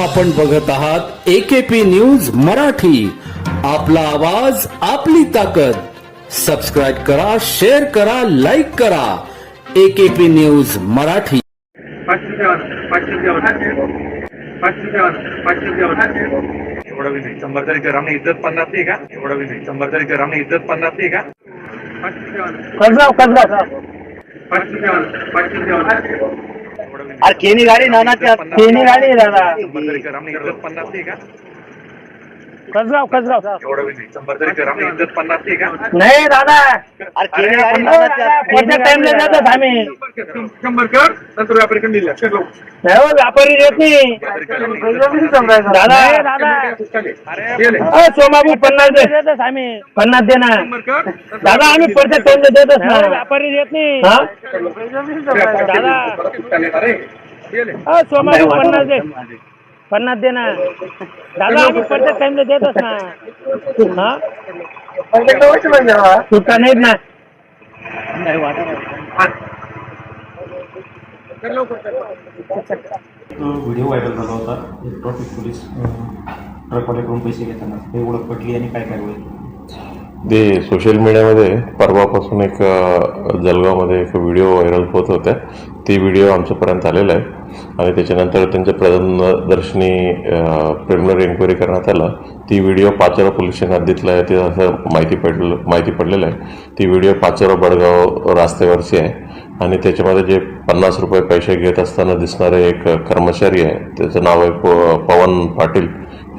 आपण बघत आहात एकेपी न्यूज मराठी. आपला आवाज आपली ताकद. सबस्क्राईब करा शेअर करा लाईक करा. AKP news Marathi. एवढा विधी शंभर तरी आम्ही इज्जत पन्नास नाही का? एवढा विधी शंभर तरी आम्ही इज्जत पन्नास नाही का? कसगाव कसगाव अरे केनी गाडी ना ना त्यात केनी गाडी आहे दादा. इज्जत पन्नास नाही का कसगाव कसगाव. एवढा विधी शंभर तरी कर. आम्ही इज्जत पन्नास नाही का नाही दादा. अरे केनी गाडी कोणत्या टाइमला जातात. आम्ही. शंभर कर. नंतर व्यापारी दिल्या नाही हो, व्यापारी देत नाही. दादा. अ, सोमाबू पन्नास दे देतच आम्ही पन्नास दे. ना. दादा आम्ही पुढच्या टाइमला देतच ना. व्यापारी देत नाही. हा? दादा. अ, सोमाबू पन्नास दे. पन्नास दे ना. दादा आम्ही प्रत्येक टाइमला देतच ना. हा? सुट्टा नाहीत ना. तो व्हिडिओ व्हायरल झाला होता. ट्रॉफिक पोलीस ट्रकवाल्याकडून पैसे घेताना. हे ओळख पटली आणि काय काय होईल? ते सोशल मीडियामध्ये परवापासून एक जळगावमध्ये एक व्हिडिओ व्हायरल होत होत्या. ती व्हिडिओ आमच्यापर्यंत आलेला आहे. आणि त्याच्यानंतर त्यांच्या प्रदर्शनी प्रिलिमिनरी एन्क्वायरी करण्यात आला. ती व्हिडिओ पाचोरा पोलीस स्टेशन दिसला आहे ते असं माहिती पडलं माहिती पडलेलं आहे. ती व्हिडिओ पाचोरा बडगाव रस्त्यावरची आहे. आणि त्याच्यामध्ये जे पन्नास रुपये पैसे घेत असताना दिसणारे एक कर्मचारी आहे त्याचं नाव आहे प पवन पाटील.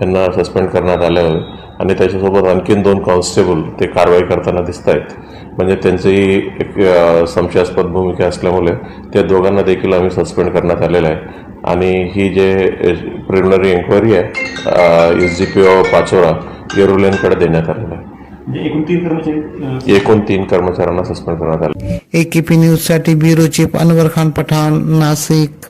यांना सस्पेंड करण्यात आलं आहे. आणि त्याच्यासोबत आणखीन दोन कॉन्स्टेबल ते कारवाई करताना दिसत आहेत म्हणजे त्यांचीही एक संशयास्पद भूमिका असल्यामुळे त्या दोघांना देखील आम्ही सस्पेंड करण्यात आलेलं आहे. आणि ही जे प्रिलिमिनरी एन्क्वायरी आहे S G P O Pachora येरुलेनकडे देण्यात आलेलं आहे. म्हणजे एकूण तीन कर्मचारी अं, एकूण तीन कर्मचाऱ्यांना सस्पेंड करण्यात आलं एकेपी न्यूजसाठी ब्युरो चीफ अनवर खान पठाण नाशिक.